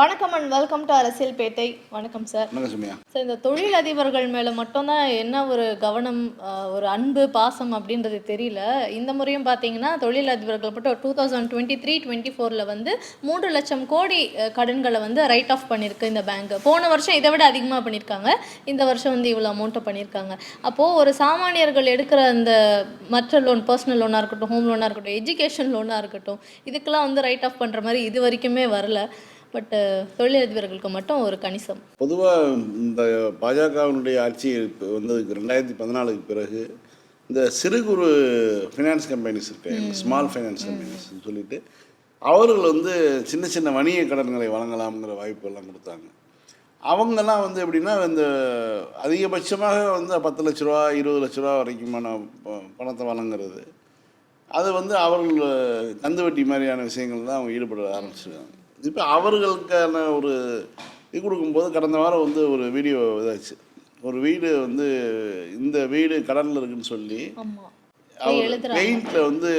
வணக்கம் and welcome to அரசியல் பேட்டை வணக்கம் சார் சார் இந்த தொழிலதிபர்கள் மேலே மட்டும்தான் என்ன ஒரு கவனம் ஒரு அன்பு பாசம் அப்படின்றது தெரியல. இந்த முறையும் பார்த்தீங்கன்னா தொழிலதிபர்கள் மட்டும் two thousand twenty three twenty ஃபோரில் வந்து மூன்று லட்சம் கோடி கடன்களை வந்து ரைட் ஆஃப் பண்ணியிருக்கு இந்த பேங்க் போன வருஷம் இதை விட அதிகமாக பண்ணியிருக்காங்க இந்த வருஷம் வந்து இவ்வளோ அமௌண்ட்டை பண்ணியிருக்காங்க அப்போது ஒரு சாமானியர்கள் எடுக்கிற அந்த மற்ற லோன் பர்சனல் லோனாக இருக்கட்டும் ஹோம் லோனாக இருக்கட்டும் எஜுகேஷன் லோனாக இருக்கட்டும் இதுக்கெல்லாம் வந்து ரைட் ஆஃப் பண்ணுற மாதிரி இது வரைக்குமே வரல. பட் தொழிலதிபர்களுக்கு மட்டும் ஒரு கணிசம். பொதுவாக இந்த பாஜகவினுடைய ஆட்சி வந்ததுக்கு ரெண்டாயிரத்தி பதினாலுக்கு பிறகு இந்த சிறு குறு ஃபினான்ஸ் கம்பெனிஸ் இருக்கு ஸ்மால் ஃபைனான்ஸ் கம்பெனிஸ் சொல்லிட்டு அவர்கள் வந்து சின்ன சின்ன வணிக கடன்களை வழங்கலாம்ங்கிற வாய்ப்பு எல்லாம் கொடுத்தாங்க. அவங்கெல்லாம் வந்து எப்படின்னா இந்த அதிகபட்சமாக வந்து பத்து லட்ச ரூபா இருபது லட்ச ரூபா வரைக்குமான பணத்தை வழங்குறது. அது வந்து அவர்கள் கந்து வட்டி மாதிரியான விஷயங்கள் தான் அவங்க ஈடுபட ஆரம்பிச்சிருக்காங்க. இப்போ அவர்களுக்கான ஒரு இது கொடுக்கும்போது கடந்த வாரம் வந்து ஒரு வீடியோ இதாச்சு. ஒரு வீடு வந்து இந்த வீடு கடனில் இருக்குன்னு சொல்லி அவர் பெயிண்டில் வந்து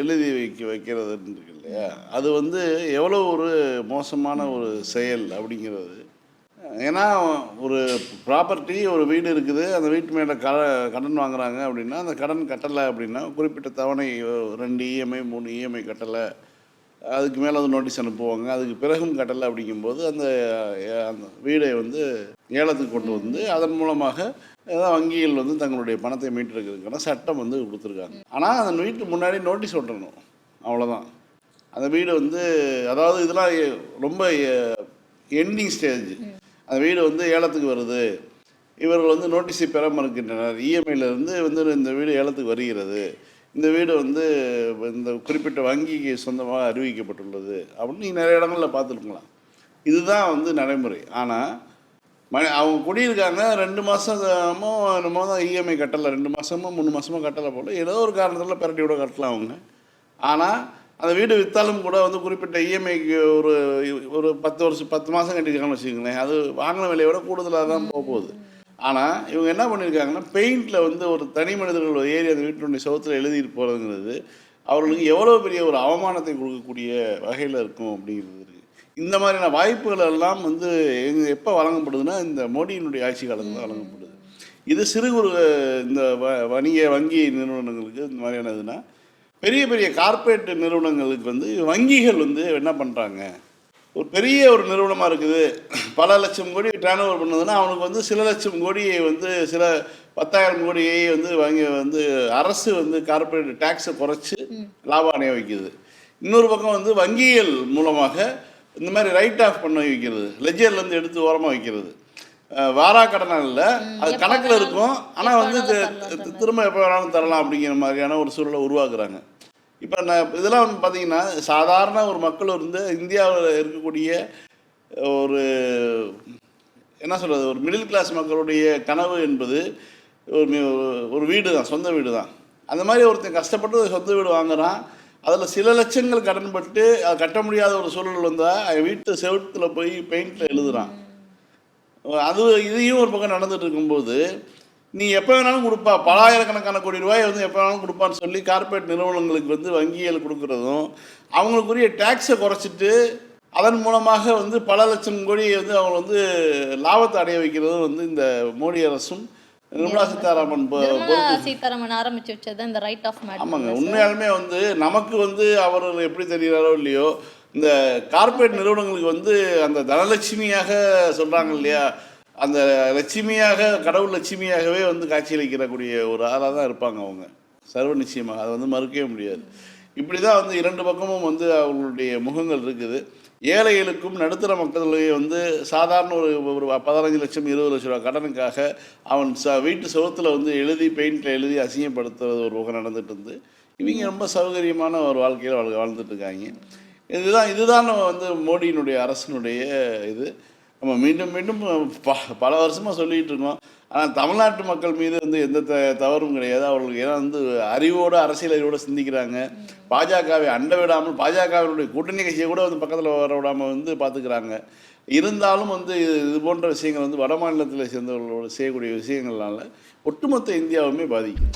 எழுதி வைக்க வைக்கிறதுன்னு இருக்கு இல்லையா? அது வந்து எவ்வளோ ஒரு மோசமான ஒரு செயல் அப்படிங்கிறது. ஏன்னா ஒரு ப்ராப்பர்ட்டி ஒரு வீடு இருக்குது அந்த வீட்டு மேலே க கடன் வாங்குறாங்க அப்படின்னா அந்த கடன் கட்டலை அப்படின்னா குறிப்பிட்ட தவணை ரெண்டு இஎம்ஐ மூணு இஎம்ஐ கட்டலை. அதுக்கு மேலே வந்து நோட்டீஸ் அனுப்புவாங்க. அதுக்கு பிறகும் கட்டலை அப்படிங்கும்போது அந்த அந்த வீடை வந்து ஏலத்துக்கு கொண்டு வந்து அதன் மூலமாக ஏதாவது வங்கிகள் வந்து தங்களுடைய பணத்தை மீட்டெடுக்கிறதுக்கான சட்டம் வந்து கொடுத்துருக்காங்க. ஆனால் அந்த வீட்டு முன்னாடி நோட்டீஸ் ஒட்டணும். அவ்வளோதான் அந்த வீடு வந்து அதாவது இதெல்லாம் ரொம்ப எண்டிங் ஸ்டேஜ் அந்த வீடு வந்து ஏலத்துக்கு வருது. இவர்கள் வந்து நோட்டீஸை பெற மறுக்கின்றனர். இஎம்ஐல இருந்து வந்து இந்த வீடு ஏலத்துக்கு வருகிறது. இந்த வீடு வந்து இந்த குறிப்பிட்ட வங்கிக்கு சொந்தமாக அறிவிக்கப்பட்டுள்ளது அப்படின்னு நீங்கள் நிறைய இடங்களில் பார்த்துருக்கலாம். இதுதான் வந்து நடைமுறை. ஆனால் மணி அவங்க குடியிருக்காங்க ரெண்டு மாதமோ என்னமோ தான் இஎம்ஐ கட்டலை ரெண்டு மாதமோ மூணு மாதமோ கட்டலை போல் ஏதோ ஒரு காரணத்தில் பெரட்டி கூட கட்டலாம் அவங்க. ஆனால் அந்த வீடு விற்றாலும் கூட வந்து குறிப்பிட்ட இஎம்ஐக்கு ஒரு ஒரு பத்து வருஷம் பத்து மாதம் கட்டியிருக்காங்கன்னு வச்சுக்கோங்களேன் அது வாங்கின விலையை விட கூடுதலாக தான் போக போகுது. ஆனால் இவங்க என்ன பண்ணியிருக்காங்கன்னா பெயிண்டில் வந்து ஒரு தனி மனிதர்கள் ஏறி அந்த வீட்டினுடைய சுவத்தில் எழுதிட்டு போகிறதுங்கிறது அவர்களுக்கு எவ்வளோ பெரிய ஒரு அவமானத்தை கொடுக்கக்கூடிய வகையில் இருக்கும் அப்படிங்கிறது இருக்குது இந்த மாதிரியான வாய்ப்புகள் எல்லாம் வந்து எங்க எப்போ வழங்கப்படுதுன்னா இந்த மோடியினுடைய ஆட்சி காலத்தில் தான் வழங்கப்படுது. இது சிறு குறு இந்த வ வணிக வங்கி நிறுவனங்களுக்கு இந்த மாதிரியான இதுனா பெரிய பெரிய கார்ப்பரேட் நிறுவனங்களுக்கு வந்து வங்கிகள் வந்து என்ன பண்ணுறாங்க ஒரு பெரிய ஒரு நிறுவனமாக இருக்குது. பல லட்சம் கோடி டேர்ன் ஓவர் பண்ணுதுன்னா அவனுக்கு வந்து சில லட்சம் கோடியை வந்து சில பத்தாயிரம் கோடியை வந்து வங்கி வந்து அரசு வந்து கார்ப்பரேட் டேக்ஸை குறைச்சி லாபம் அடைய வைக்குது. இன்னொரு பக்கம் வந்து வங்கிகள் மூலமாக இந்த மாதிரி ரைட் ஆஃப் பண்ண வைக்கிறது. லெஜர்லேருந்து எடுத்து ஓரமாக வைக்கிறது. வாரா கடனா இல்லை அது கணக்கில் இருக்கும். ஆனால் வந்து. திரும்ப எப்போ வேணாலும் தரலாம் அப்படிங்கிற மாதிரியான ஒரு சூழலை உருவாக்குறாங்க. இப்போ நான் இதெல்லாம் வந்து பார்த்தீங்கன்னா சாதாரண ஒரு மக்கள் இருந்து இந்தியாவில் இருக்கக்கூடிய ஒரு என்ன சொல்கிறது ஒரு மிடில் கிளாஸ் மக்களுடைய கனவு என்பது ஒரு ஒரு வீடு தான் சொந்த வீடு தான் அந்த மாதிரி ஒருத்தன் கஷ்டப்பட்டு சொந்த வீடு வாங்குறான் அதில் சில லட்சங்கள் கடன்பட்டு அதை கட்ட முடியாத ஒரு சூழல் வந்தால் வீட்டு செவத்தில் போய் பெயிண்டில் எழுதுகிறான் அது இதையும் ஒரு பக்கம் நடந்துட்டு இருக்கும்போது நீ எப்போ வேணாலும் கொடுப்பா. பலாயிரக்கணக்கான கோடி ரூபாய் வந்து எப்போ வேணாலும் கொடுப்பான்னு சொல்லி கார்ப்பரேட் நிறுவனங்களுக்கு வந்து வங்கிகள் கொடுக்குறதும் அவங்களுக்குரிய டேக்ஸை குறைச்சிட்டு அதன் மூலமாக வந்து பல லட்சம் கோடியை வந்து அவங்க வந்து லாபத்தை அடைய வைக்கிறதும் வந்து இந்த மோடி அரசும் நிர்மலா சீதாராமன் சீதாராமன் ஆரம்பிச்சு வச்சது இந்த ரைட் ஆஃப் ஆமாங்க. உண்மையாலுமே வந்து நமக்கு வந்து அவர் எப்படி தெரிகிறாரோ இல்லையோ இந்த கார்ப்பரேட் நிறுவனங்களுக்கு வந்து அந்த தனலட்சுமியாக சொல்கிறாங்க இல்லையா அந்த லட்சுமியாக கடவுள் லட்சுமியாகவே வந்து காட்சியளிக்கிறக்கூடிய ஒரு ஆளாக தான் இருப்பாங்க அவங்க. சர்வ நிச்சயமாக அதை வந்து மறுக்கவே முடியாது. இப்படி தான் வந்து இரண்டு பக்கமும் வந்து அவங்களுடைய முகங்கள் இருக்குது. ஏழைகளுக்கும் நடுத்தர மக்களையும் வந்து சாதாரண ஒரு ஒரு பதினஞ்சு லட்சம் இருபது லட்ச ரூபா கடனுக்காக அவன் ச வீட்டு சுவத்தில் வந்து எழுதி பெயிண்டில் எழுதி அசிங்கப்படுத்துறது ஒரு முகம் நடந்துட்டு இருந்து இவங்க ரொம்ப சௌகரியமான ஒரு வாழ்க்கையில் வாழ் வாழ்ந்துட்டு இருக்காங்க இதுதான் இதுதான் வந்து மோடியினுடைய அரசினுடைய இது. நம்ம மீண்டும் மீண்டும் ப பல வருஷமாக சொல்லிகிட்டு இருக்கோம். ஆனால் தமிழ்நாட்டு மக்கள் மீது வந்து எந்த த தவறும் கிடையாது. அவர்களுக்கு ஏன்னா வந்து அறிவோடு அரசியல் அறிவோடு சிந்திக்கிறாங்க. பாஜகவை அண்ட விடாமல் பாஜகவினுடைய கூட்டணி கட்சியை கூட வந்து பக்கத்தில் வர விடாமல் வந்து பார்த்துக்கிறாங்க இருந்தாலும் வந்து இது இது போன்ற விஷயங்கள் வந்து வட மாநிலத்தில் சேர்ந்தவர்களோட செய்யக்கூடிய விஷயங்கள்னால ஒட்டுமொத்த இந்தியாவுமே பாதிக்கும்.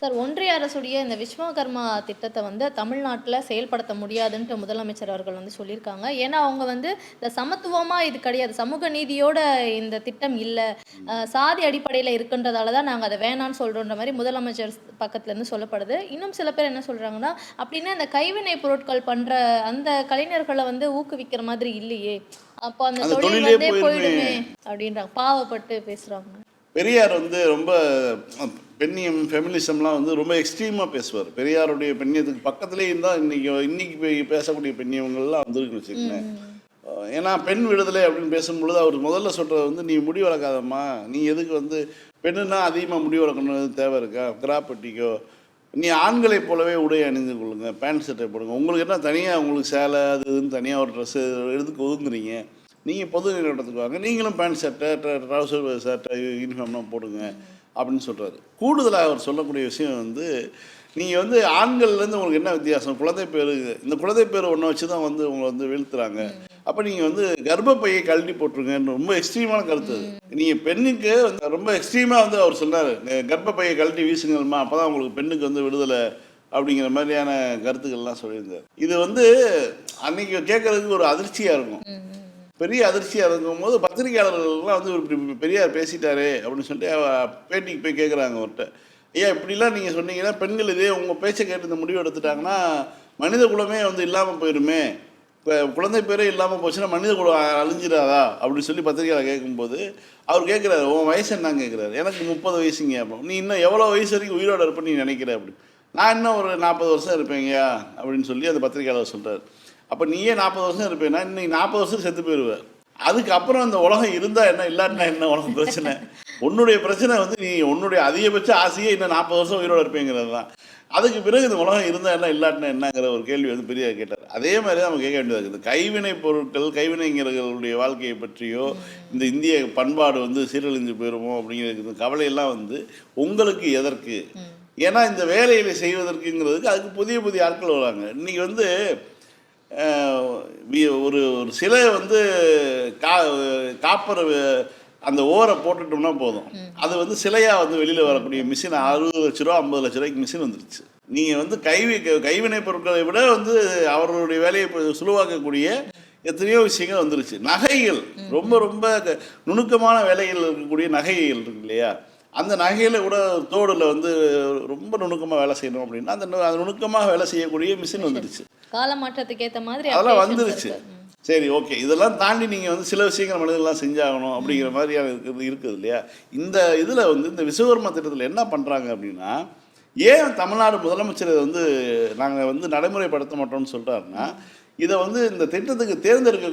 சார் ஒன்றிய அரசுடைய இந்த விஸ்வகர்மா திட்டத்தை வந்து தமிழ்நாட்டில் செயல்படுத்த முடியாதுன்ட்டு முதலமைச்சர் அவர்கள் வந்து சொல்லியிருக்காங்க. ஏன்னா அவங்க வந்து இந்த சமத்துவமாக இது கிடையாது. சமூக நீதியோட இந்த திட்டம் இல்லை. சாதி அடிப்படையில் இருக்குன்றதால தான் நாங்கள் அதை வேணான்னு சொல்கிறோன்ற மாதிரி முதலமைச்சர் பக்கத்துலேருந்து சொல்லப்படுது. இன்னும் சில பேர் என்ன சொல்கிறாங்கன்னா அப்படின்னா இந்த கைவினை பொருட்கள் பண்ணுற அந்த கலைஞர்களை வந்து ஊக்குவிக்கிற மாதிரி இல்லையே. அப்போ அந்த தொழில் வந்தே. போயிடுமே அப்படின்றாங்க. பாவப்பட்டு பேசுகிறாங்க பெரியார் வந்து ரொம்ப பெண்ணியம் ஃபெமினிசம்லாம் வந்து ரொம்ப எக்ஸ்ட்ரீமாக பேசுவார். பெரியாருடைய பெண்ணியத்துக்கு பக்கத்துலேயே இருந்தால் இன்னைக்கு பே- பேசக்கூடிய பெண்ணியவங்கள்லாம் வந்துருக்குன்னு வச்சுக்கோங்களேன். அஹ், ஏன்னா பெண் விடுதலை அப்படின்னு பேசும்பொழுது அவர் முதல்ல சொல்கிறது வந்து நீ முடி வளர்க்காதம்மா. நீ எதுக்கு வந்து பெண்ணுன்னா அதிகமாக முடி வளர்க்கணும் தேவை இருக்கா? கிராப்பட்டிக்கோ நீ ஆண்களைப் போலவே உடை அணிந்து கொள்ளுங்க. பேண்ட் சட்டை போடுங்க. உங்களுக்கு என்ன தனியாக உங்களுக்கு சேலை அது இதுன்னு தனியாக ஒரு ட்ரெஸ்ஸு எதுக்கு ஒதுங்குறீங்க நீங்கள் பொது நிறுவனத்துக்கு வாங்க. நீங்களும் பேண்ட் சட்டை ட்ரௌசர் சட்டை யூனிஃபார்ம்லாம் போடுங்க அப்படின்னு சொல்கிறாரு கூடுதலாக அவர் சொல்லக்கூடிய விஷயம் வந்து நீங்கள் வந்து ஆண்கள்லேருந்து உங்களுக்கு என்ன வித்தியாசம்? குழந்தை பேர் இந்த குழந்தை பேர் ஒன்றை வச்சு தான் வந்து உங்களை வந்து வீழ்த்துறாங்க. அப்போ நீங்கள் வந்து கர்ப்பப்பையை கழட்டி போட்டுருங்கன்னு ரொம்ப எக்ஸ்ட்ரீமான கருத்து நீங்கள் பெண்ணுக்கு வந்து ரொம்ப எக்ஸ்ட்ரீமாக வந்து அவர் சொன்னார். கர்ப்பப்பையை கழட்டி வீசுங்கள்மா அப்போ தான் உங்களுக்கு பெண்ணுக்கு வந்து விடுதலை அப்படிங்கிற மாதிரியான கருத்துக்கள்லாம் சொல்லியிருந்தார். இது வந்து அன்னைக்கு கேட்கறதுக்கு ஒரு அதிர்ச்சியாக இருக்கும். பெரிய அதிர்ச்சியாக இருக்கும்போது பத்திரிகையாளர்கள்லாம் வந்து இப்படி பெரியார் பேசிட்டாரே அப்படின்னு சொல்லிட்டு பேட்டிக்கு போய் கேட்குறாங்க அவர்கிட்ட ஐயா இப்படிலாம் நீங்கள் சொன்னீங்கன்னா பெண்கள் இதே உங்கள் பேச்சை கேட்டு இந்த முடிவு எடுத்துட்டாங்கன்னா மனித குலமே வந்து இல்லாமல் போயிடுமே இப்போ குழந்தை பேரே இல்லாமல் போச்சுன்னா மனித குலம் அழிஞ்சிடாதா? அப்படின்னு சொல்லி பத்திரிகையாளர் கேட்கும்போது அவர் கேட்குறாரு உன் வயசு என்னன்னு கேட்குறாரு எனக்கு முப்பது வயசுங்க அப்போ. நீ இன்னும் எவ்வளோ வயசு வரைக்கும் உயிரோட இருப்பேன்னு நீ நினைக்கிற? அப்படி. நான் இன்னும் ஒரு நாற்பது வருஷம் இருப்பேங்கய்யா அப்படின்னு சொல்லி அந்த பத்திரிகையாளர் சொல்கிறார் அப்போ நீயே நாற்பது வருஷம் இருப்பேன்னா இன்னைக்கு நாற்பது வருஷம் செத்து போயிடுவேன் அதுக்கப்புறம் அந்த உலகம் இருந்தால் என்ன இல்லாட்டினா என்ன உலகம் பிரச்சனை? உன்னுடைய பிரச்சனை வந்து நீ உன்னுடைய அதிகபட்ச ஆசையே இன்னும் நாற்பது வருஷம் உயிரோட இருப்பேங்கிறது தான். அதுக்கு பிறகு இந்த உலகம் இருந்தால் என்ன இல்லாட்டினா என்னங்கிற ஒரு கேள்வி வந்து பெரிய கேட்டார். அதே மாதிரி தான் நம்ம கேட்க வேண்டியதாக இருக்குது. கைவினை பொருட்கள் கைவினைஞர்களுடைய வாழ்க்கையை பற்றியோ இந்த இந்திய பண்பாடு வந்து சீரழிஞ்சு போயிருமோ அப்படிங்கிற கவலையெல்லாம் வந்து உங்களுக்கு எதற்கு? ஏன்னா இந்த வேலைகளை செய்வதற்குங்கிறதுக்கு அதுக்கு புதிய புதிய ஆட்கள் வராங்க. இன்னைக்கு வந்து ஒரு ஒரு சிலை வந்து கா காப்பர் அந்த ஓரை போட்டுட்டோம்னா போதும். அது வந்து சிலையாக வந்து வெளியில் வரக்கூடிய மிஷின் அறுபது லட்ச ரூபா ஐம்பது லட்ச ரூபாய்க்கு மிஷின் வந்துருச்சு. நீங்கள் வந்து கைவி கைவினை பொருட்களை விட வந்து அவர்களுடைய வேலையை சுலுவாக்கக்கூடிய எத்தனையோ விஷயங்கள் வந்துருச்சு. நகைகள். ரொம்ப ரொம்ப நுணுக்கமான வேலைகள் இருக்கக்கூடிய நகைகள் இருக்கு இல்லையா? அந்த நகையில் கூட தோடில் வந்து ரொம்ப நுணுக்கமாக வேலை செய்யணும் அப்படின்னா அந்த அது நுணுக்கமாக வேலை செய்யக்கூடிய மிஷின் வந்துருச்சு கால மாற்றத்துக்கு ஏத்த மாதிரி அதெல்லாம் வந்துருச்சு. சரி ஓகே. இதெல்லாம் தாண்டி நீங்கள் வந்து சில விஷயங்கள் மனிதர்கள்லாம் செஞ்சாகணும் அப்படிங்கிற மாதிரியான இருக்குது இருக்குது இல்லையா? இந்த இதில் வந்து இந்த விஸ்வகர்மா திட்டத்தில் என்ன பண்ணுறாங்க அப்படின்னா ஏன் தமிழ்நாடு முதலமைச்சர் வந்து நாங்கள் வந்து நடைமுறைப்படுத்த மாட்டோம்னு சொல்கிறாருன்னா இதை வந்து இந்த திட்டத்துக்கு தேர்ந்தெடுக்க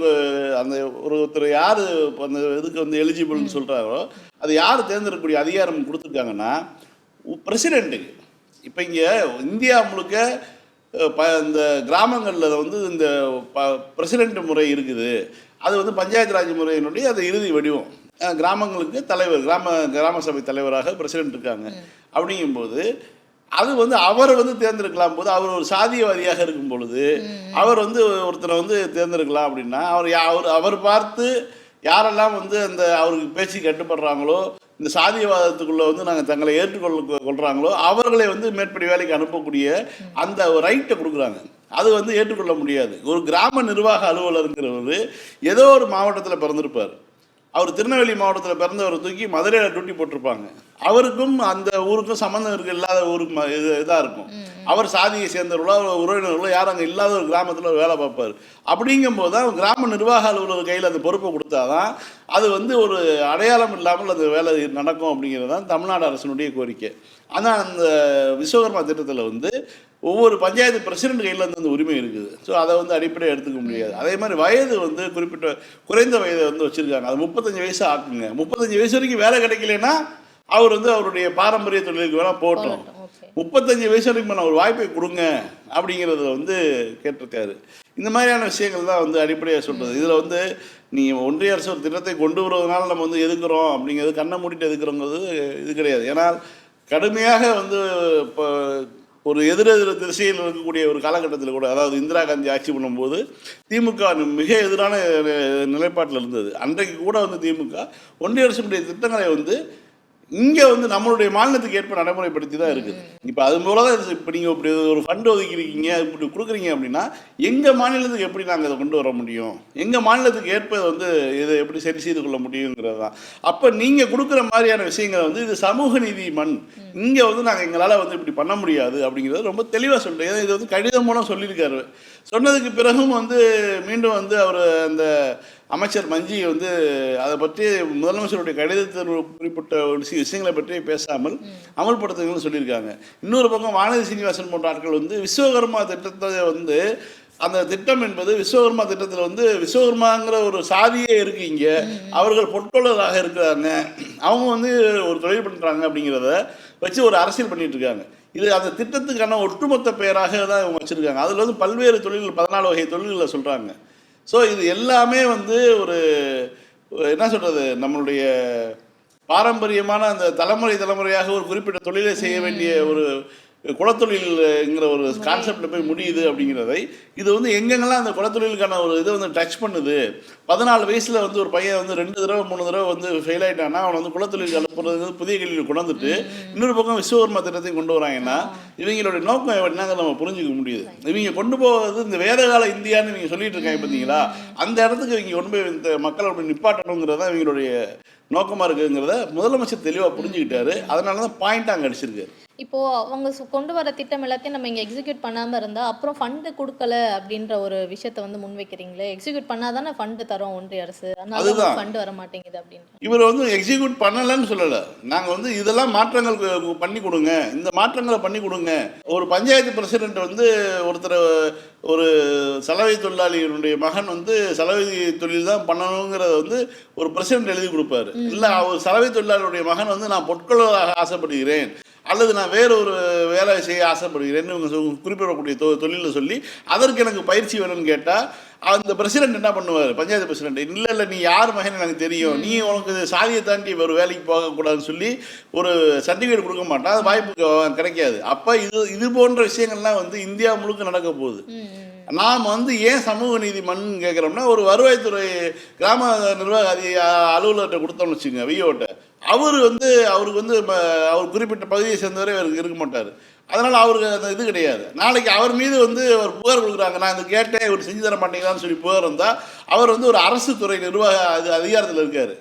அந்த ஒரு ஒருத்தர் யார் அந்த இதுக்கு வந்து எலிஜிபிள்னு சொல்கிறாரோ அது யார் தேர்ந்தெடுக்கக்கூடிய அதிகாரம் கொடுத்துருக்காங்கன்னா பிரசிடெண்ட்டுக்கு இப்போ இங்கே இந்தியா முழுக்க ப இந்த கிராமங்களில் வந்து இந்த ப பிரசிடெண்ட் முறை இருக்குது. அது வந்து பஞ்சாயத்து ராஜ் முறையினுடைய அது இறுதி வடிவம். கிராமங்களுக்கு தலைவர் கிராம கிராம சபை தலைவராக பிரசிடெண்ட் இருக்காங்க. அப்படிங்கும்போது அது வந்து அவர் வந்து தேர்ந்தெடுக்கலாம் போது அவர் ஒரு சாதியவாதியாக இருக்கும் பொழுது அவர் வந்து ஒருத்தரை வந்து தேர்ந்தெடுக்கலாம் அப்படின்னா அவர் அவர் அவர் பார்த்து யாரெல்லாம் வந்து அந்த அவருக்கு பேச்சு கட்டுப்படுறாங்களோ இந்த சாதியவாதத்துக்குள்ள வந்து நாங்கள் தங்களை ஏற்றுக்கொள்ள கொள்றாங்களோ அவர்களை வந்து மேற்படி வேலைக்கு அனுப்பக்கூடிய அந்த ரைட்டை கொடுக்குறாங்க. அது வந்து ஏற்றுக்கொள்ள முடியாது. ஒரு கிராம நிர்வாக அலுவலருங்கிறவர் ஏதோ ஒரு மாவட்டத்தில் பிறந்திருப்பார். அவர் திருநெல்வேலி மாவட்டத்தில் பிறந்தவரை தூக்கி மதுரையில் டியூட்டி போட்டிருப்பாங்க. அவருக்கும் அந்த ஊருக்கும் சம்மந்தம் இருக்கு இல்லாத ஊருக்கு இது இதாக இருக்கும். அவர் சாதியை சேர்ந்தவர்களோ அவர் உறவினர்களோ யாரும் அங்கே இல்லாத ஒரு கிராமத்தில் வேலை பார்ப்பார். அப்படிங்கும்போது தான் கிராம நிர்வாக அலுவலர் கையில் அந்த பொறுப்பை கொடுத்தாதான் அது வந்து ஒரு அடையாளம் இல்லாமல் அந்த வேலை நடக்கும் அப்படிங்கிறது தான் தமிழ்நாடு அரசினுடைய கோரிக்கை. ஆனால் அந்த விஸ்வகர்மா திட்டத்தில் வந்து ஒவ்வொரு பஞ்சாயத்து பிரசிடென்ட் கையில் வந்து அந்த உரிமை இருக்குது. ஸோ அதை வந்து அடிப்படையாக எடுத்துக்க முடியாது. அதே மாதிரி வயது வந்து குறிப்பிட்ட குறைந்த வயதை வந்து வச்சுருக்காங்க. அது முப்பத்தஞ்சு வயசு ஆக்குங்க. முப்பத்தஞ்சு வயசு வரைக்கும் வேலை கிடைக்கலனா அவர் வந்து அவருடைய பாரம்பரிய தொழிலுக்கு வேணால் போட்டோம் முப்பத்தஞ்சு வயசு வரைக்கும் நான் ஒரு வாய்ப்பை கொடுங்க அப்படிங்கிறத வந்து கேட்டிருக்காரு. இந்த மாதிரியான விஷயங்கள் தான் வந்து அடிப்படையாக சொல்கிறது இதில் வந்து நீங்கள் ஒன்றிய அரசு ஒரு திட்டத்தை கொண்டு வருவதனால நம்ம வந்து எதுக்குறோம் அப்படிங்கிறது கண்ணை மூடிட்டு எதுக்குறோங்கிறது இது கிடையாது. ஏன்னா கடுமையாக வந்து இப்போ ஒரு எதிரெதிர் திசையில் இருக்கக்கூடிய ஒரு காலகட்டத்தில் கூட அதாவது இந்திரா காந்தி ஆட்சி பண்ணும்போது திமுக மிக எதிரான நிலைப்பாட்டில் இருந்தது. அன்றைக்கு கூட வந்து திமுக ஒன்றிய அரசுடைய திட்டங்களை வந்து இங்கே வந்து நம்மளுடைய மாநிலத்துக்கு ஏற்ப நடைமுறைப்படுத்தி தான் இருக்குது இப்போ அது போல தான் இப்போ நீங்கள் இப்படி ஒரு ஃபண்டு ஒதுக்கிருக்கீங்க இப்படி கொடுக்குறீங்க அப்படின்னா எங்கள் மாநிலத்துக்கு எப்படி நாங்கள் இதை கொண்டு வர முடியும்? எங்கள் மாநிலத்துக்கு ஏற்ப வந்து இதை எப்படி சரி செய்து கொள்ள முடியுங்கிறது தான் அப்போ நீங்கள் கொடுக்குற மாதிரியான விஷயங்களை வந்து இது சமூக நீதி மண். இங்கே வந்து நாங்கள் எங்களால் வந்து இப்படி பண்ண முடியாது அப்படிங்கிறது ரொம்ப தெளிவாக சொல்லிட்டேன். ஏன்னா இது வந்து கடிதம் மூலம் சொல்லியிருக்காரு. சொன்னதுக்கு பிறகும் வந்து மீண்டும் வந்து அவர் அந்த அமைச்சர் மஞ்சி வந்து அதை பற்றி முதலமைச்சருடைய கடிதத்தில் குறிப்பிட்ட ஒரு சில விஷயங்களை பற்றி பேசாமல் அமல்படுத்துங்கன்னு சொல்லியிருக்காங்க. இன்னொரு பக்கம் வானதி சீனிவாசன் போன்ற ஆட்கள் வந்து விஸ்வகர்மா திட்டத்தை வந்து அந்த திட்டம் என்பது விஸ்வகர்மா திட்டத்தில் வந்து விஸ்வகர்மாங்கிற ஒரு சாதியே இருக்கு இங்கே. அவர்கள் பொற்கொள்ளராக இருக்கிறாங்க. அவங்க வந்து ஒரு தொழில் பண்ணுறாங்க அப்படிங்கிறத வச்சு ஒரு அரசியல் பண்ணிட்டு இருக்காங்க. இது அந்த திட்டத்துக்கான ஒட்டுமொத்த பெயராக தான் இவங்க வச்சுருக்காங்க. அதில் வந்து பல்வேறு தொழில்கள் பதினாலு வகை தொழில்களை சொல்கிறாங்க ஸோ இது எல்லாமே வந்து ஒரு என்ன சொல்கிறது நம்மளுடைய பாரம்பரியமான அந்த தலைமுறை தலைமுறையாக ஒரு குறிப்பிட்ட தொழிலை செய்ய வேண்டிய ஒரு குலத்தொழில்ங்கிற ஒரு கான்செப்டில் போய் முடியுது அப்படிங்கிறதை இது வந்து எங்கெங்கெல்லாம் அந்த குலத்தொழிலுக்கான ஒரு இதை வந்து டச் பண்ணுது பதினாலு வயசில் வந்து ஒரு பையன் வந்து ரெண்டு தடவை மூணு தடவை வந்து ஃபெயில் ஆயிட்டான்னா அவனை வந்து குலத்தொழில் அனுப்புறது வந்து புதிய கல்வியில் கொண்டாந்துட்டு இன்னொரு பக்கம் விஸ்வகர்மா திட்டத்தையும் கொண்டு வராங்கன்னா இவங்களுடைய நோக்கம் என்னங்க நம்ம புரிஞ்சுக்க முடியுது. இவங்க கொண்டு போவது இந்த வேதகால இந்தியான்னு இவங்க சொல்லிட்டு இருக்காங்க பார்த்தீங்களா அந்த இடத்துக்கு இவங்க கொண்டு போய் இந்த மக்கள் அப்படி நிப்பாட்டணுங்கிறது தான் இவங்களுடைய நோக்கமாக இருக்குங்கிறத முதலமைச்சர் தெளிவாக புரிஞ்சுக்கிட்டாரு. அதனால தான் பாயிண்ட் அங்கே அடிச்சிருக்காரு. இப்போ அவங்க சு- கொண்டு வர திட்டம் எல்லாத்தையும் நம்ம இங்க எக்ஸிக்யூட் பண்ணாம இருந்தா அப்புறம் ஃபண்டு கொடுக்கல அப்படின்ற ஒரு விஷயத்த வந்து முன்வைக்கிறீங்களே எக்ஸிக்யூட் பண்ணாதானே ஃபண்டு தரோம் ஒன்றிய அரசு. அதனால அதுதான். ஃபண்டு வர மாட்டேங்குது அப்படின்ற. இவர் வந்து எக்ஸிக்யூட் பண்ணலைன்னு சொல்லலை. நாங்கள் வந்து இதெல்லாம் மாற்றங்கள் கு- பண்ணி கொடுங்க. இந்த மாற்றங்களை பண்ணி கொடுங்க. ஒரு பஞ்சாயத்து பிரசிடென்ட் வந்து ஒருத்தர் ஒரு சலவை தொழிலாளியினுடைய மகன் வந்து சலவை தொழில் தான் பண்ணணுங்கிறத வந்து ஒரு பிரசிடென்ட் எழுதி கொடுப்பாரு. இல்லை அவர் சலவை தொழிலாளியுடைய மகன் வந்து நான் பொற்கொள்ளராக ஆசைப்படுகிறேன். அல்லது நான் வேற ஒரு வேலை செய்ய ஆசைப்படுகிறேன்னு இவங்க குறிப்பிடக்கூடிய தொ தொழிலை சொல்லி அதற்கு எனக்கு பயிற்சி வேணும்னு கேட்டால் அந்த பிரசிடென்ட் என்ன பண்ணுவார்? பஞ்சாயத்து பிரசிடென்ட் இல்லை இல்லை நீ யார் மகன் எனக்கு தெரியும். நீ உனக்கு சாதியை தாண்டி ஒரு வேலைக்கு போகக்கூடாதுன்னு சொல்லி ஒரு சர்டிஃபிகேட் கொடுக்க மாட்டான் அது வாய்ப்பு கிடைக்காது. அப்போ இது இது போன்ற விஷயங்கள்லாம் வந்து இந்தியா முழுக்க நடக்க போகுது. நாம் வந்து ஏன் சமூக நீதி மண் கேட்குறோம்னா ஒரு வருவாய்த்துறை கிராம நிர்வாக அதி அலுவலர்கிட்ட கொடுத்தோம்னு வச்சுங்க விஓட்ட அவர் வந்து அவருக்கு வந்து அவர் குறிப்பிட்ட பகுதியை சேர்ந்தவரே அவருக்கு இருக்க மாட்டார். அதனால் அவருக்கு அந்த இது கிடையாது. நாளைக்கு அவர் மீது வந்து ஒரு புகார் கொடுக்குறாங்க நான் இது கேட்டேன் இவர் செஞ்சு தர மாட்டேங்கிறான்னு சொல்லி புகார் வந்தால் அவர் வந்து ஒரு அரசு துறை நிர்வாக அது அதிகாரத்தில் இருக்கார்.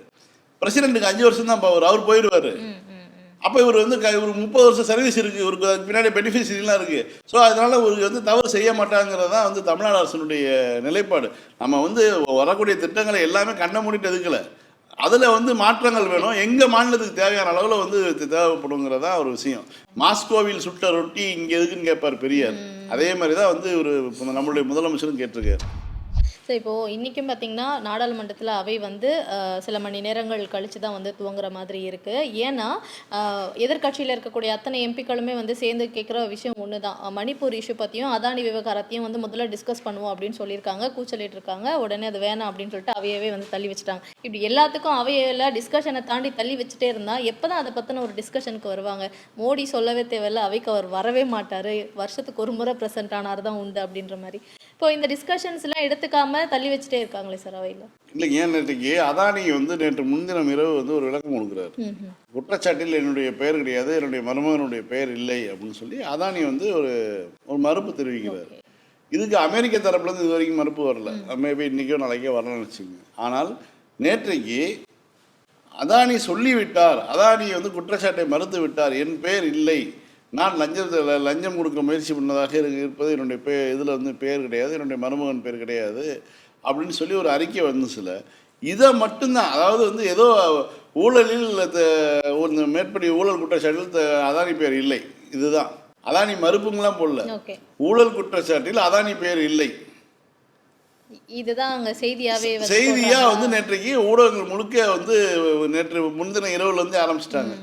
பிரசிடென்ட்டுக்கு அஞ்சு வருஷம் தான் பவர் அவர் போயிடுவார். அப்போ இவர் வந்து இவருக்கு முப்பது வருஷம் சர்வீஸ் இருக்குது இவருக்கு அதுக்கு பின்னாடி பெனிஃபிட்ஸ்லாம் இருக்குது ஸோ அதனால் இவருக்கு வந்து தவறு செய்ய மாட்டாங்கிறது தான் வந்து தமிழ்நாடு அரசினுடைய நிலைப்பாடு. நம்ம வந்து வரக்கூடிய திட்டங்களை எல்லாமே கண்ண மூடிட்டு எதுக்கல. அதில் வந்து மாற்றங்கள் வேணும். எங்கள் மாநிலத்துக்கு தேவையான அளவில் வந்து தேவைப்படுங்கிறதா ஒரு விஷயம். மாஸ்கோவில் சுட்ட ரொட்டி இங்கே எதுக்குன்னு கேட்பார் பெரியார். அதே மாதிரி தான் வந்து ஒரு நம்மளுடைய முதலமைச்சரும் கேட்டிருக்காரு. சரி இப்போது இன்றைக்கும் பார்த்தீங்கன்னா நாடாளுமன்றத்தில் அவை வந்து சில மணி நேரங்கள் கழிச்சு தான் வந்து துவங்குற மாதிரி இருக்குது ஏன்னா எதிர்கட்சியில் இருக்கக்கூடிய அத்தனை எம்பிக்களுமே வந்து சேர்ந்து கேட்குற விஷயம் ஒன்று தான் மணிப்பூர் இஷ்யூ பற்றியும் அதானி விவகாரத்தையும் வந்து முதல்ல டிஸ்கஸ் பண்ணுவோம் அப்படின்னு சொல்லியிருக்காங்க. கூச்சலிட்டு இருக்காங்க. உடனே அது வேணாம் அப்படின்னு சொல்லிட்டு அவையவே வந்து தள்ளி வச்சுட்டாங்க. இப்படி எல்லாத்துக்கும் அவையில டிஸ்கஷனை தாண்டி தள்ளி வச்சுட்டே இருந்தால் எப்போ தான் அதை பற்றின ஒரு டிஸ்கஷனுக்கு வருவாங்க? மோடி சொல்லவே தேவையில்ல அவைக்கு அவர் வரவே மாட்டார். வருஷத்துக்கு ஒரு முறை ப்ரெசென்ட் ஆனார் தான் உண்டு அப்படின்ற மாதிரி. இப்போ இந்த டிஸ்கஷன்ஸ்லாம் எடுத்துக்காம தள்ளி வச்சுட்டே இருக்காங்களே சார் அவையில்? இல்லைங்க நேற்றுக்கு அதானி வந்து நேற்று முன்தினம் இரவு வந்து ஒரு விளக்கம் கொடுக்குறாரு. குற்றச்சாட்டில் என்னுடைய பெயர் கிடையாது என்னுடைய மருமகனுடைய பெயர் இல்லை அப்படின்னு சொல்லி அதானி வந்து ஒரு ஒரு மறுப்பு தெரிவிக்கிறார். இதுக்கு அமெரிக்க தரப்புலேருந்து இது வரைக்கும் மறுப்பு வரல. மேபி இன்றைக்கோ நாளைக்கோ வரலன்னு வச்சுங்க ஆனால் நேற்றைக்கு அதானி சொல்லிவிட்டார். அதானி வந்து குற்றச்சாட்டை மறுத்து விட்டார் என் பெயர் இல்லை. நான் லஞ்சத்தை லஞ்சம் கொடுக்க முயற்சி பண்ணதாக இரு- இருப்பது என்னுடைய பே இதில் வந்து பெயர் கிடையாது என்னுடைய மருமகன் பேர் கிடையாது அப்படின்னு சொல்லி ஒரு அறிக்கை வந்துச்சுல இதை மட்டும்தான் அதாவது வந்து ஏதோ ஊழலில் ஒரு மேற்படி ஊழல் குற்றச்சாட்டில் அதானி பேர் இல்லை இதுதான். அதானி மறுப்புங்களாம் போடல. ஊழல் குற்றச்சாட்டில் அதானி பேர் இல்லை. இதுதான் அங்க செய்தியாவே வந்து. வந்து நேற்றைக்கு ஊடகங்கள் முழுக்க வந்து நேற்று முன்தின இரவுல இருந்து ஆரம்பிச்சிட்டாங்க.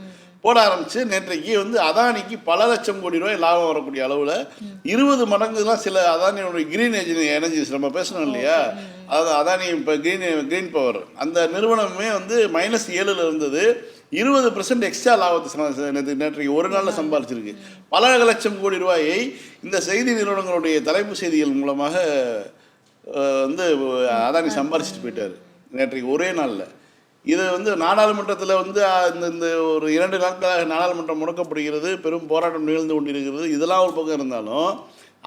போட ஆரம்பிச்சு நேற்றைக்கு வந்து அதானிக்கு பல லட்சம் கோடி ரூபாய் லாபம் வரக்கூடிய அளவுல இருபது மடங்கு தான் சில அதானியோட கிரீன் எனர்ஜிஸ் நம்ம பேசணும் இல்லையா? அதாவது அதானி இப்போ கிரீன் கிரீன் பவர் அந்த நிறுவனமே வந்து மைனஸ் ஏழுல இருந்தது. இருபது பெர்சன்ட் எக்ஸ்ட்ரா லாபத்தை நேற்றைக்கு ஒரு நாளில் சம்பாதிச்சிருக்கு பல லட்சம் கோடி ரூபாயை இந்த செய்தி நிறுவனங்களுடைய தலைப்பு செய்திகள் மூலமாக வந்து அதானி சம்பாரிச்சிட்டு போயிட்டாரு. நேற்றைக்கு ஒரே நாளில். இது வந்து நாடாளுமன்றத்தில் வந்து இந்த இந்த ஒரு இரண்டு நாட்களாக நாடாளுமன்றம் முடக்கப்படுகிறது பெரும் போராட்டம் நிகழ்ந்து கொண்டிருக்கிறது. இதெல்லாம் ஒரு பக்கம் இருந்தாலும்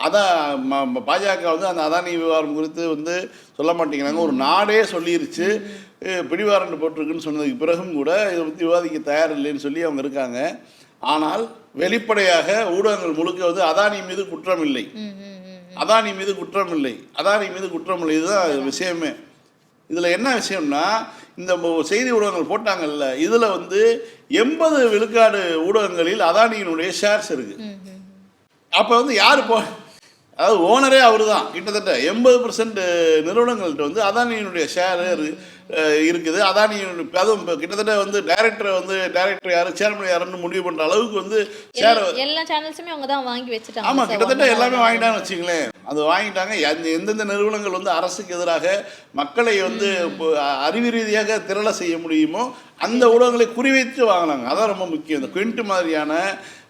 அதான் பாஜக வந்து அந்த அதானி விவகாரம் குறித்து வந்து சொல்ல மாட்டேங்கிறாங்க. ஒரு நாடே சொல்லிருச்சு. பிடிவாரண்டு போட்டிருக்குன்னு சொன்னதுக்கு பிறகும் கூட இதை பற்றி விவாதிக்க தயார் இல்லைன்னு சொல்லி அவங்க இருக்காங்க. ஆனால் வெளிப்படையாக ஊடகங்கள் முழுக்க வந்து அதானி மீது குற்றம் இல்லை அதானி மீது குற்றம் இல்லை அதானி மீது குற்றம் இல்லை இதுதான் விஷயமே. இதில் என்ன விஷயம்னா இந்த செய்தி ஊடகங்கள் போட்டாங்கல்ல இதில் வந்து எண்பது விழுக்காடு ஊடகங்களில் அதானியினுடைய ஷேர்ஸ் இருக்கு. அப்போ வந்து யார் போ அதாவது ஓனரே அவர் தான் கிட்டத்தட்ட எண்பது பர்சன்ட் நிறுவனங்கள்கிட்ட வந்து அதானியினுடைய ஷேர் இருக்குது. அதானியினுடைய அதுவும் கிட்டத்தட்ட வந்து டைரக்டர் வந்து டைரக்டர் யார் சேர்மன் யாருன்னு முடிவு பண்ணுற அளவுக்கு வந்து ஷேர் எல்லா- சேனல்ஸுமே அவங்க தான் வாங்கி வச்சுட்டாங்க. ஆமாம். கிட்டத்தட்ட எல்லாமே வாங்கிட்டாங்கன்னு வச்சுங்களேன் அது வாங்கிட்டாங்க. எந்த- எந்தெந்த நிறுவனங்கள் வந்து அரசுக்கு எதிராக மக்களை வந்து அறிவு ரீதியாக திரள செய்ய முடியுமோ அந்த ஊடகங்களை குறிவைத்து வாங்கினாங்க. அதான் ரொம்ப முக்கியம். இந்த குவிண்ட் மாதிரியான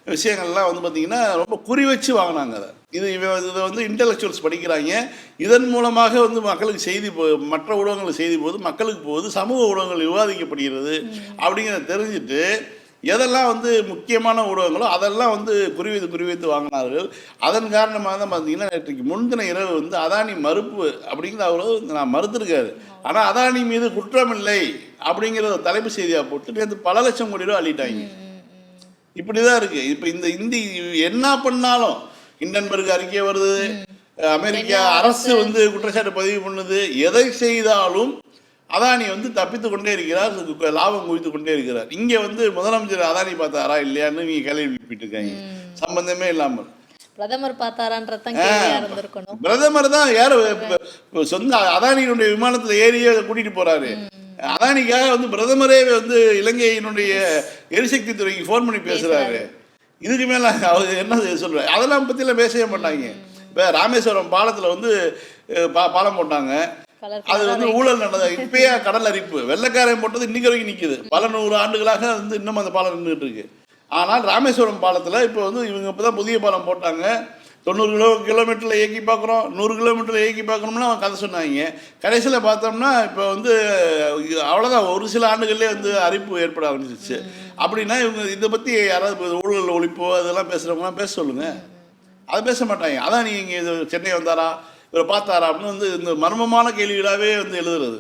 விஷயங்கள்லாம் வந்து பார்த்திங்கன்னா ரொம்ப குறி வச்சு வாங்கினாங்க அதை. இது இவ- இதை வந்து இன்டெலெக்சுவல்ஸ் படிக்கிறாங்க. இதன் மூலமாக வந்து மக்களுக்கு செய்தி போ மற்ற ஊடகங்களுக்கு செய்தி போகுது மக்களுக்கு போகுது சமூக ஊடகங்கள் விவாதிக்கப்படுகிறது அப்படிங்கிறத தெரிஞ்சுட்டு எதெல்லாம் வந்து முக்கியமான ஊடகங்களோ அதெல்லாம் வந்து குறிவைத்து குறிவைத்து வாங்கினார்கள். அதன் காரணமாக தான் பார்த்தீங்கன்னா நேற்றுக்கு முன்தின இரவு வந்து அதானி மறுப்பு அப்படிங்கிற அவர் நான் மறுத்துருக்காரு. ஆனால் அதானி மீது குற்றம் இல்லை அப்படிங்கிற தலைப்பு செய்தியாக போட்டு நேற்று பல லட்சம் கோடி ரூபா அள்ளிட்டாங்க. இப்படி தான் இருக்கு. இப்போ இந்த இந்தி என்ன பண்ணாலும் இண்டன்பர்க் அறிக்கை வருது அமெரிக்கா அரசு வந்து குற்றச்சாட்டு பதிவு பண்ணுது எதை செய்தாலும் அதானி வந்து தப்பித்து கொண்டே இருக்கிறார் லாபம் குவித்து கொண்டே இருக்கிறார். இங்கே வந்து முதலமைச்சர் அதானி பார்த்தாரா இல்லையான்னு நீங்க கேள்வி எழுப்பிட்டு இருக்காங்க சம்பந்தமே இல்லாமல். பிரதமர் பார்த்தாரான்றது பிரதமர் தான் யார் சொந்த அதானியினுடைய விமானத்தில் ஏறியே கூட்டிட்டு போறாரு. அதானிக்காக வந்து பிரதமரே வந்து இலங்கையினுடைய எரிசக்தி துறைக்கு ஃபோன் பண்ணி பேசுறாரு. இதுக்கு மேல அவர் என்ன சொல்றாரு? அதெல்லாம் பத்திலாம் பேசவே மாட்டாங்க. இப்போ ராமேஸ்வரம் பாலத்துல வந்து பா பாலம் போட்டாங்க. அது வந்து ஊழல் நடந்தது. இப்பயே கடல் அரிப்பு. வெள்ளைக்காரன் போட்டது இன்னைக்கு வரைக்கும் நிக்குது. பல நூறு ஆண்டுகளாக வந்து இன்னும் அந்த பாலம் நின்றுட்டு இருக்கு. ஆனால் ராமேஸ்வரம் பாலத்துல இப்போ வந்து இவங்க இப்பதான் புதிய பாலம் போட்டாங்க. தொண்ணூறு கிலோ கிலோமீட்டரில் இயக்கி பார்க்குறோம். நூறு கிலோமீட்டரில் இயக்கி பார்க்கணும்னா அவன் கதை சொன்னாங்க. கடைசியில் பார்த்தோம்னா இப்போ வந்து அவ்வளோதான் ஒரு சில ஆண்டுகள்லேயே வந்து அரிப்பு ஏற்பட ஆரம்பிச்சிச்சு அப்படின்னா இவங்க இதை பற்றி யாராவது ஊழல் ஒழிப்போ அதெல்லாம் பேசுகிறவங்களாம் பேச சொல்லுங்கள் அதை பேச மாட்டாங்க. அதான் நீங்கள் இங்கே இது சென்னை வந்தாரா இவரை பார்த்தாரா அப்படின்னு வந்து இந்த மர்மமான கேள்விகளாகவே வந்து எழுதுறது.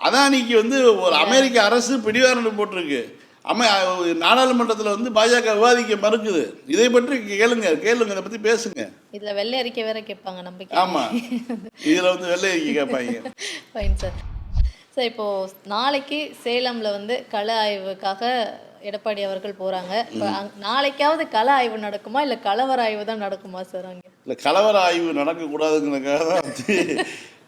அதானிக்கு வந்து ஒரு அமெரிக்க அரசு பிடிவாரண்டு போட்டிருக்கு. அமை நாடாளுமன்றத்தில் வந்து பாஜக விவாதிக்க மறுக்குது. இதை பற்றி கேளுங்க கேளுங்க இதை பற்றி பேசுங்க. இதுல வெள்ளை அறிக்கை வேற கேட்பாங்க நம்பிக்கை. ஆமாம் இதில் வந்து வெள்ளை அறிக்கை கேட்பாங்க. ஃபைன் சார் சார் இப்போ நாளைக்கு சேலம்ல வந்து கள ஆய்வுக்காக எடப்பாடி அவர்கள் போறாங்க. நாளைக்காவது கள ஆய்வு நடக்குமா? இல்ல கலவர ஆய்வு தான் நடக்குமா சார் அங்க? இல்லை கலவர ஆய்வு நடக்கக்கூடாதுங்கிறதுக்காக தான்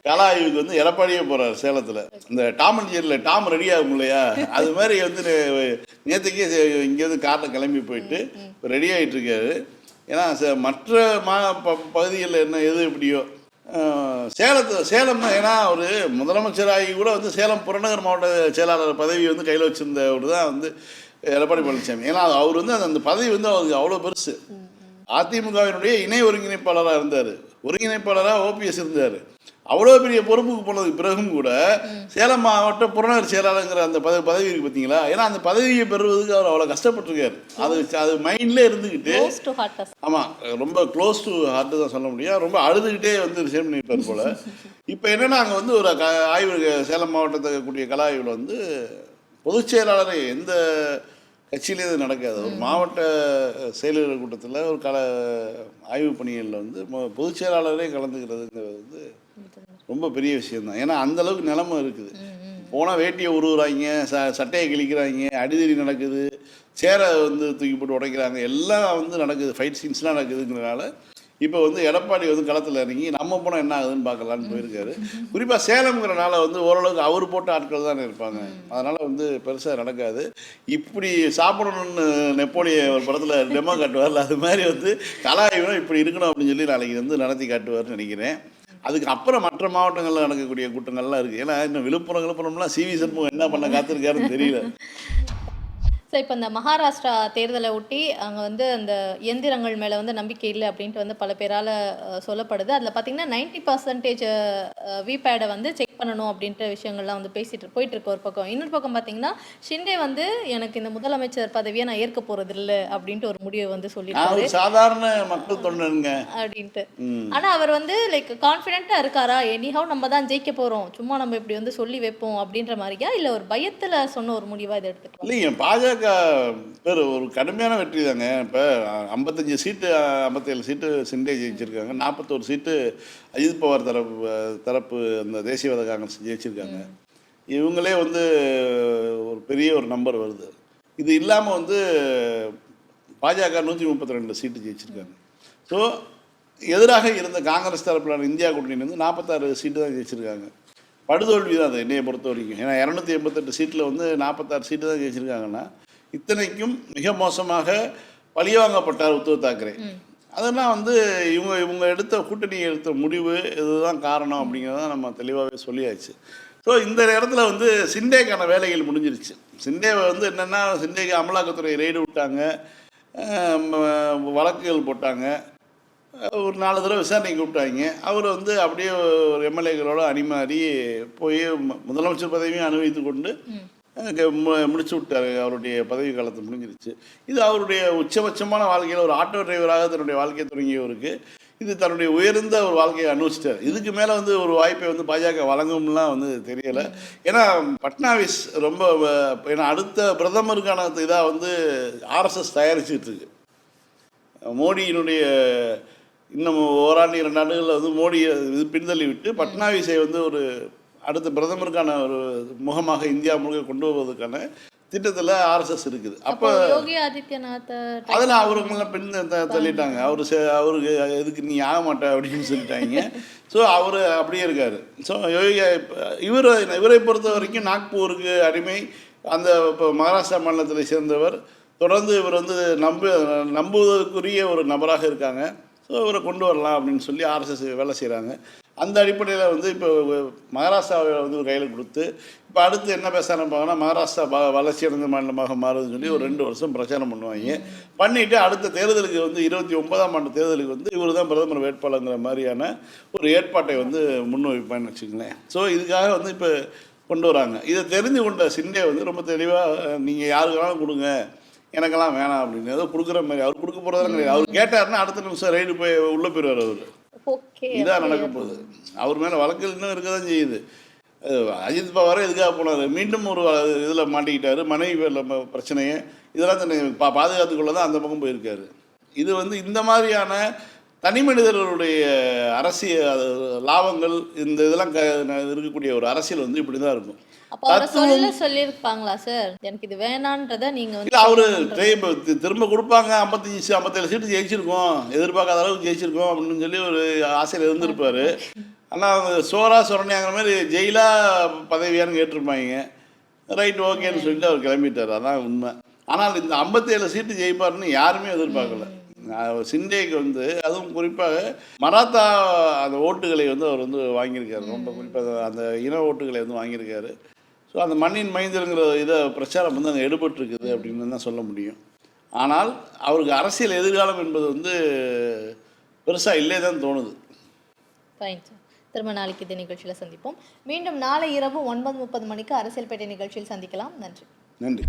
கலாயுது வந்து எடப்பாடியே போகிறார் சேலத்தில். இந்த டாம் அண்ட் ஜெரியில் டாம் ரெடி ஆகும் இல்லையா? அது மாதிரி வந்து நேற்றுக்கே இங்கேருந்து காரில் கிளம்பி போயிட்டு ரெடி ஆகிட்டு இருக்காரு. ஏன்னா மற்ற மா ப பகுதிகளில் என்ன எது எப்படியோ சேலத்து சேலம் ஏன்னா ஒரு முதலமைச்சராகி கூட வந்து சேலம் புறநகர் மாவட்ட செயலாளர் பதவி வந்து கையில் வச்சிருந்தவர் தான் வந்து எடப்பாடி பழனிசாமி. ஏன்னா அவர் வந்து அந்த பதவி வந்து அவருக்கு அவ்வளோ பெருசு. அதிமுகவினுடைய இணை ஒருங்கிணைப்பாளராக இருந்தார். ஒருங்கிணைப்பாளராக ஓபிஎஸ் இருந்தார். அவ்வளோ பெரிய பொறுப்புக்கு போனதுக்கு பிறகும் கூட சேலம் மாவட்ட புறநகர் செயலாளருங்கிற அந்த பதவி பதவி இருக்கு பார்த்தீங்களா ஏன்னா அந்த பதவியை பெறுவதற்கு அவர் அவ்வளோ கஷ்டப்பட்டிருக்காரு. அது அது மைண்ட்லேயே இருந்துக்கிட்டு ஆமாம் ரொம்ப க்ளோஸ் டு ஹார்ட்டு தான் சொல்ல முடியும். ரொம்ப அழுதுகிட்டே வந்து ரிசைன் பண்ணியிருப்பார் போல். இப்போ என்னன்னா அங்கே வந்து ஒரு க ஆய்வு சேலம் மாவட்டத்தை கூடிய கல ஆய்வில் வந்து பொதுச் செயலாளரை எந்த கட்சியிலே இது நடக்காது. ஒரு மாவட்ட செயலாளர் கூட்டத்தில் ஒரு கல ஆய்வு பணிகளில் வந்து பொதுச் செயலாளரே கலந்துக்கிறதுங்கிறது வந்து ரொம்ப பெரிய விஷயம்தான். ஏன்னா அந்த அளவுக்கு நிலமை இருக்குது. போனால் வேட்டியை உருவுறாங்க ச சட்டையை கிழிக்கிறாங்க அடிதடி நடக்குது சேரை வந்து தூக்கி போட்டு உடைக்கிறாங்க எல்லாம் வந்து நடக்குது ஃபைட் சீன்ஸ்லாம் நடக்குதுங்கிறனால இப்போ வந்து எடப்பாடி வந்து களத்தில் இறங்கி நம்ம போனால் என்ன ஆகுதுன்னு பார்க்கலான்னு போயிருக்காரு. குறிப்பாக சேலம்ங்கிறனால வந்து ஓரளவுக்கு அவர் போட்ட ஆட்கள் தானே இருப்பாங்க. அதனால் வந்து பெருசாக நடக்காது. இப்படி சாப்பிடணும்னு நெப்போலிய ஒரு படத்தில் டெமோ காட்டுவார்ல அது மாதிரி வந்து கலாயுரம் இப்படி இருக்கணும் அப்படின்னு சொல்லி நாளைக்கு வந்து நடத்தி காட்டுவார்னு நினைக்கிறேன். அதுக்கு அப்புறம் மற்ற மாவட்டங்களில் நடக்கக்கூடிய கூட்டங்கள்லாம் இருக்குது ஏன்னா இன்னும் விழுப்புரம் விழுப்புரம்லாம் சிவி சண்முகம் என்ன பண்ண காத்திருக்காருன்னு தெரியல. சார் இப்போ இந்த மகாராஷ்டிரா தேர்தலை ஒட்டி அங்கே வந்து அந்த இயந்திரங்கள் மேலே வந்து நம்பிக்கை இல்லை அப்படின்ட்டு வந்து பல பேரால் சொல்லப்படுது. அதில் பார்த்தீங்கன்னா நைன்டி பர்சன்டேஜ் விபேடை வந்து செக் பண்ணணும் அப்படின்ற விஷயங்கள்லாம் வந்து பேசிட்டு போயிட்டு இருக்க ஒரு பக்கம். இன்னொரு பக்கம் பார்த்தீங்கன்னா ஷிண்டே வந்து எனக்கு இந்த முதலமைச்சர் பதவியை நான் ஏற்க போறது இல்ல அப்படின்ட்டு ஒரு முடிவை வந்து ஒரு சாதாரண மக்கள் தொண்டனுங்க. அப்படின்ட்டு. ஆனா அவர் வந்து லைக் கான்ஃபிடென்ட்டா இருக்காரா? எனிஹவ் நம்ம தான் ஜெயிக்க போறோம். சும்மா நம்ம இப்படி வந்து சொல்லி வைப்போம் அப்படின்ற மாதிரியா? இல்ல ஒரு பயத்துல சொன்ன ஒரு முடிவா இதை எடுத்துக்கலாம்? இல்லைங்க பாஜக பேர் ஒரு கடுமையான வெற்றி தாங்க. இப்போ ஐம்பத்தஞ்சு சீட்டு ஐம்பத்தேழு சீட்டு சிண்டே ஜெயிச்சிருக்காங்க. நாற்பத்தோரு சீட்டு அஜித் பவார் தரப்பு தரப்பு அந்த தேசியவாத காங்கிரஸ் ஜெயிச்சிருக்காங்க. இவங்களே வந்து ஒரு பெரிய ஒரு நம்பர் வருது. இது இல்லாமல் வந்து பாஜக நூற்றி முப்பத்தி ரெண்டு சீட்டு ஜெயிச்சிருக்காங்க. ஸோ எதிராக இருந்த காங்கிரஸ் தரப்பிலான இந்தியா கூட்டணி வந்து நாற்பத்தாறு சீட்டு தான் ஜெயிச்சிருக்காங்க. படுதோல்வி தான் அது என்னையை பொறுத்த வரைக்கும். ஏன்னா இரநூத்தி எண்பத்தெட்டு சீட்டில் வந்து நாற்பத்தாறு சீட்டு தான் ஜெயிச்சிருக்காங்கன்னா இத்தனைக்கும் மிக மோசமாக பழிவாங்கப்பட்டார் உத்தவ் தாக்கரே. அதெல்லாம் வந்து இவங்க இவங்க எடுத்த கூட்டணி எடுத்த முடிவு இதுதான் காரணம் அப்படிங்கிறத நம்ம தெளிவாகவே சொல்லியாச்சு. ஸோ இந்த இடத்துல வந்து சிண்டேக்கான வேலைகள் முடிஞ்சிருச்சு. சிண்டேவை வந்து என்னென்னா சிண்டேக்கு அமலாக்கத்துறை ரெய்டு விட்டாங்க. வழக்குகள் போட்டாங்க. ஒரு நாலு தடவை விசாரணைக்கு கூப்பிட்டாங்க. அவர் வந்து அப்படியே ஒரு எம்எல்ஏக்களோட அணிமாறி போய் முதலமைச்சர் பதவியும் அனுபவித்து கொண்டு அஹ் முடிச்சு விட்டார். அவருடைய பதவி காலத்தை முடிஞ்சிருச்சு. இது அவருடைய உச்சபட்சமான வாழ்க்கையில் ஒரு ஆட்டோ டிரைவராக தன்னுடைய வாழ்க்கையை தொடங்கியவருக்கு இது தன்னுடைய உயர்ந்த ஒரு வாழ்க்கையை அனுபவிச்சிட்டார். இதுக்கு மேலே வந்து ஒரு வாய்ப்பை வந்து பாஜக வழங்கும்லாம் வந்து தெரியலை. ஏன்னா பட்னாவிஸ் ரொம்ப ஏன்னா அடுத்த பிரதமருக்கான இதாக வந்து ஆர்எஸ்எஸ் தயாரிச்சுட்டு இருக்கு. மோடியினுடைய இன்னும் ஓராண்டு இரண்டு ஆண்டுகளில் வந்து மோடியை இது பின்தள்ளி விட்டு பட்னாவிஸை வந்து ஒரு அடுத்த பிரதமருக்கான ஒரு முகமாக இந்தியா முழுக்க கொண்டு வருவதற்கான திட்டத்தில் ஆர்எஸ்எஸ் இருக்குது. அப்போ யோகி ஆதித்யநாத் அதில் அவருங்கெல்லாம் பின் த- தள்ளிட்டாங்க. அவர் அவருக்கு எதுக்கு நீ ஆக மாட்ட அப்படின்னு சொல்லிட்டாங்க. ஸோ அவர் அப்படியே இருக்கார். ஸோ யோகி இவர் இவரை பொறுத்த வரைக்கும் நாக்பூருக்கு அடிமை. அந்த இப்போ மகாராஷ்டிரா மாநிலத்தை சேர்ந்தவர். தொடர்ந்து இவர் வந்து நம்பு நம்புவதற்குரிய ஒரு நபராக இருக்காங்க. ஸோ இவரை கொண்டு வரலாம் அப்படின்னு சொல்லி ஆர்எஸ்எஸ் வேலை செய்கிறாங்க அந்த அடிப்படையில் வந்து இப்போ மகாராஷ்டிராவை வந்து கையில் கொடுத்து இப்போ அடுத்து என்ன பேச ஆரம்பிப்பாங்கன்னா மகாராஷ்டிரா வளர்ச்சி அடைந்த மாநிலமாக மாறுதுன்னு சொல்லி ஒரு ரெண்டு வருஷம் பிரச்சாரம் பண்ணுவாங்க. பண்ணிவிட்டு அடுத்த தேர்தலுக்கு வந்து இருபத்தி ஒன்பதாம் ஆண்டு தேர்தலுக்கு வந்து இவர் தான் பிரதமர் வேட்பாளருங்கிற மாதிரியான ஒரு ஏற்பாட்டை வந்து முன்வைப்பான்னு வச்சுக்கங்களேன். ஸோ இதுக்காக வந்து இப்போ கொண்டு வராங்க. இதை தெரிந்து கொண்ட சிண்டே வந்து ரொம்ப தெளிவாக நீங்கள் யாருக்கு வேணாலும் கொடுங்க? எனக்கெல்லாம் வேணாம் அப்படின்னு. ஏதோ கொடுக்குற மாதிரி அவர் கொடுக்க கிடையாது. அவர் கேட்டாருன்னா அடுத்த நிமிஷம் ரைடு போய் உள்ளே போயிடுவார் அவர். இதான் நடக்க போகுது அவர் மேலே வழக்குகள் இன்னும் இருக்க தான் செய்யுது அஜித் பவாரே எதுக்காக போனார்? மீண்டும் ஒரு இதில் மாட்டிக்கிட்டாரு. மனைவி பேரில் பிரச்சனையை. இதெல்லாம் தன்னை பா பாதுகாத்துக்கொள்ள தான் அந்த பக்கம் போயிருக்காரு. இது வந்து இந்த மாதிரியான தனி மனிதர்களுடைய அரசியல் லாபங்கள் இந்த இதெல்லாம் க இருக்கக்கூடிய ஒரு அரசியல் வந்து இப்படி தான் இருக்கும். அப்போ அவரை சொல்ல சொல்லியிருப்பாங்களா சார் எனக்கு இது வேணான்றத நீங்க வந்து அவரு திரும்ப கொடுப்பாங்க. ஐம்பத்தஞ்சு ஐம்பத்தேழு சீட்டு ஜெயிச்சிருக்கோம். எதிர்பார்க்காத அளவுக்கு ஜெயிச்சிருக்கோம் அப்படின்னு சொல்லி ஒரு ஆசையில் இருந்திருப்பாரு. ஆனால் அவங்க சோறா சொரணியாங்கிற மாதிரி ஜெயிலா பதவியான்னு கேட்டிருப்பாங்க. ரைட் ஓகேன்னு சொல்லிட்டு அவர் கிளம்பிட்டார். அதான் உண்மை. ஆனால் இந்த ஐம்பத்தேழு சீட்டு ஜெயிப்பாருன்னு யாருமே எதிர்பார்க்கல. சிண்டேக்கு வந்து அதுவும் குறிப்பாக மராத்தா அந்த ஓட்டுகளை வந்து அவர் வந்து வாங்கியிருக்காரு. ரொம்ப குறிப்பாக அந்த இன ஓட்டுகளை வந்து வாங்கியிருக்காரு. ஸோ அந்த மண்ணின் மைந்தருங்கிற இதை பிரச்சாரம் வந்து அங்கே எடுபட்டிருக்குது அப்படின்னு தான் சொல்ல முடியும். ஆனால் அவருக்கு அரசியல் எதிர்காலம் என்பது வந்து பெருசாக இல்லே தான் தோணுது. திரும்ப நாளைக்கு இதே நிகழ்ச்சியில் சந்திப்போம். மீண்டும் நாளை இரவு ஒன்பது முப்பது மணிக்கு அரசியல் பேட்டை நிகழ்ச்சியில் சந்திக்கலாம். நன்றி. நன்றி.